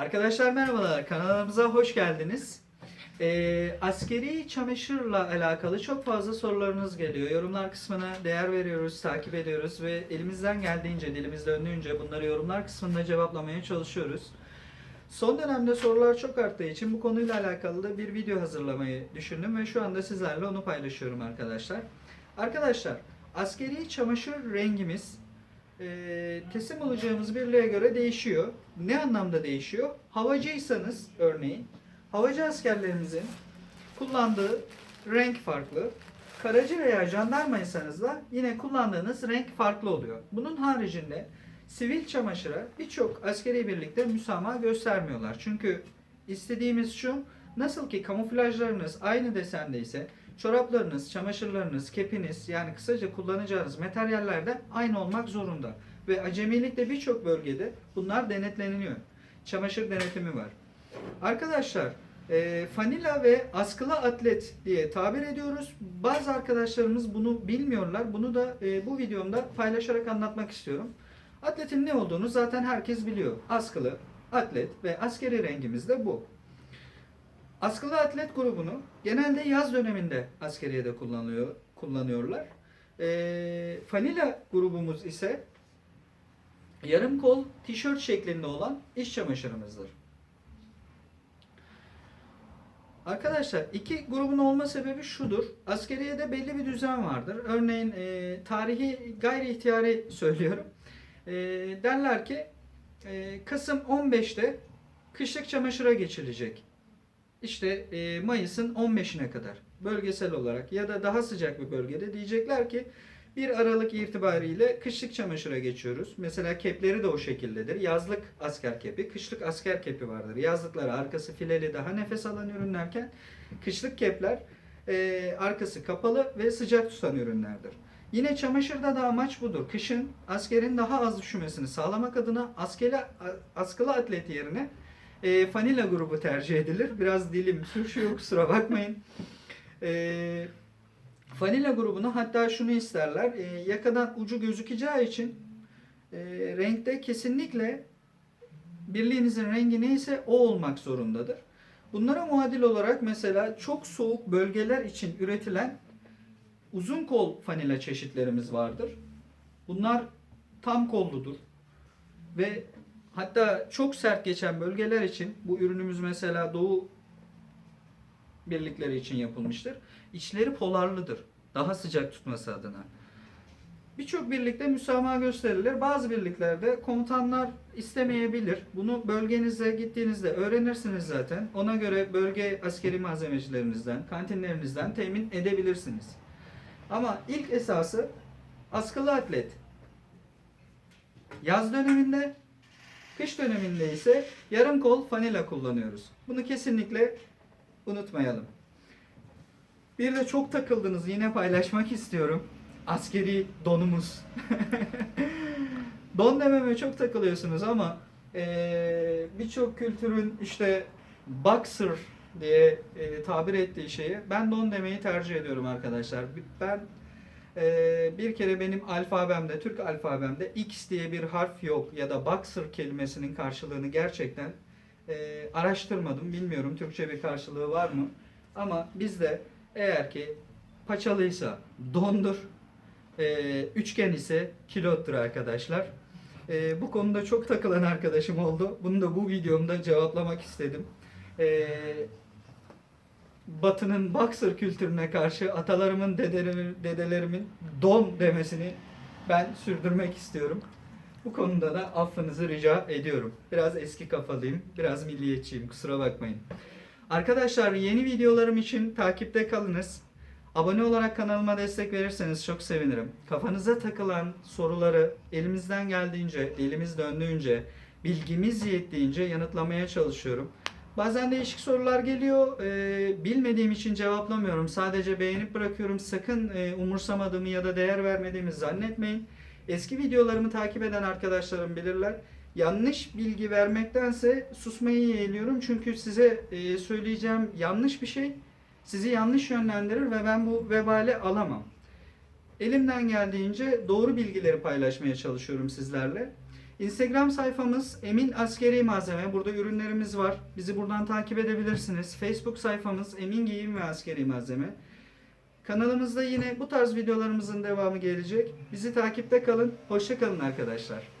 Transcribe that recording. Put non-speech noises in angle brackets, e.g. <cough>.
Arkadaşlar merhabalar, kanalımıza hoş geldiniz. Ee, askeri çamaşırla alakalı çok fazla sorularınız geliyor. Yorumlar kısmına değer veriyoruz, takip ediyoruz ve elimizden geldiğince, dilimiz döndüğünce bunları yorumlar kısmında cevaplamaya çalışıyoruz. Son dönemde sorular çok arttığı için bu konuyla alakalı da bir video hazırlamayı düşündüm ve şu anda sizlerle onu paylaşıyorum arkadaşlar. Arkadaşlar, askeri çamaşır rengimiz e, teslim olacağımız birliğe göre değişiyor. Ne anlamda değişiyor? Havacıysanız örneğin, havacı askerlerimizin kullandığı renk farklı. Karacı veya jandarmaysanız da yine kullandığınız renk farklı oluyor. Bunun haricinde sivil çamaşıra birçok askeri birlikte müsamaha göstermiyorlar. Çünkü istediğimiz şu, nasıl ki kamuflajlarınız aynı desendeyse çoraplarınız, çamaşırlarınız, kepiniz yani kısaca kullanacağınız materyaller de aynı olmak zorunda. Ve acemilikte birçok bölgede bunlar denetleniyor. Çamaşır denetimi var. Arkadaşlar e, fanila ve askılı atlet diye tabir ediyoruz. Bazı arkadaşlarımız bunu bilmiyorlar. Bunu da e, bu videomda paylaşarak anlatmak istiyorum. Atletin ne olduğunu zaten herkes biliyor. Askılı, atlet ve askeri rengimiz de bu. Askılı atlet grubunu genelde yaz döneminde askeriyede kullanılıyor, kullanıyorlar. E, fanila grubumuz ise yarım kol tişört şeklinde olan iş çamaşırımızdır. Arkadaşlar iki grubun olma sebebi şudur. Askeriyede belli bir düzen vardır. Örneğin e, tarihi gayri ihtiyari söylüyorum. E, derler ki e, Kasım 15'te kışlık çamaşıra geçilecek. İşte e, Mayıs'ın 15'ine kadar bölgesel olarak ya da daha sıcak bir bölgede diyecekler ki 1 Aralık itibariyle kışlık çamaşıra geçiyoruz. Mesela kepleri de o şekildedir. Yazlık asker kepi, kışlık asker kepi vardır. Yazlıkları arkası fileli daha nefes alan ürünlerken kışlık kepler e, arkası kapalı ve sıcak tutan ürünlerdir. Yine çamaşırda da amaç budur. Kışın askerin daha az üşümesini sağlamak adına askeri, askılı atlet yerine e, fanila grubu tercih edilir. Biraz dilim sürçüyor kusura bakmayın. E, fanila grubunu hatta şunu isterler. E, yakadan ucu gözükeceği için e, renkte kesinlikle birliğinizin rengi neyse o olmak zorundadır. Bunlara muadil olarak mesela çok soğuk bölgeler için üretilen uzun kol fanila çeşitlerimiz vardır. Bunlar tam kolludur. Ve hatta çok sert geçen bölgeler için bu ürünümüz mesela doğu birlikleri için yapılmıştır. İçleri polarlıdır. Daha sıcak tutması adına. Birçok birlikte müsamaha gösterilir. Bazı birliklerde komutanlar istemeyebilir. Bunu bölgenize gittiğinizde öğrenirsiniz zaten. Ona göre bölge askeri malzemecilerinizden, kantinlerinizden temin edebilirsiniz. Ama ilk esası askılı atlet. Yaz döneminde, kış döneminde ise yarım kol fanila kullanıyoruz. Bunu kesinlikle unutmayalım. Bir de çok takıldınız yine paylaşmak istiyorum. Askeri donumuz. <laughs> Don dememe çok takılıyorsunuz ama eee, birçok kültürün işte boxer diye e, tabir ettiği şeye ben don demeyi tercih ediyorum arkadaşlar. Ben e, bir kere benim alfabemde, Türk alfabemde X diye bir harf yok ya da boxer kelimesinin karşılığını gerçekten e, araştırmadım. Bilmiyorum Türkçe bir karşılığı var mı? Ama bizde eğer ki paçalıysa dondur, e, üçgen ise kilottur arkadaşlar. E, bu konuda çok takılan arkadaşım oldu. Bunu da bu videomda cevaplamak istedim. E, Batı'nın boxer kültürüne karşı atalarımın, dedelerimin, dedelerimin don demesini ben sürdürmek istiyorum. Bu konuda da affınızı rica ediyorum. Biraz eski kafalıyım, biraz milliyetçiyim kusura bakmayın. Arkadaşlar yeni videolarım için takipte kalınız. Abone olarak kanalıma destek verirseniz çok sevinirim. Kafanıza takılan soruları elimizden geldiğince, elimiz döndüğünce, bilgimiz yettiğince yanıtlamaya çalışıyorum. Bazen değişik sorular geliyor. Ee, bilmediğim için cevaplamıyorum. Sadece beğenip bırakıyorum. Sakın e, umursamadığımı ya da değer vermediğimi zannetmeyin. Eski videolarımı takip eden arkadaşlarım bilirler. Yanlış bilgi vermektense susmayı yeğliyorum. Çünkü size e, söyleyeceğim yanlış bir şey sizi yanlış yönlendirir ve ben bu vebali alamam. Elimden geldiğince doğru bilgileri paylaşmaya çalışıyorum sizlerle. Instagram sayfamız Emin Askeri Malzeme. Burada ürünlerimiz var. Bizi buradan takip edebilirsiniz. Facebook sayfamız Emin Giyim ve Askeri Malzeme. Kanalımızda yine bu tarz videolarımızın devamı gelecek. Bizi takipte kalın. Hoşça kalın arkadaşlar.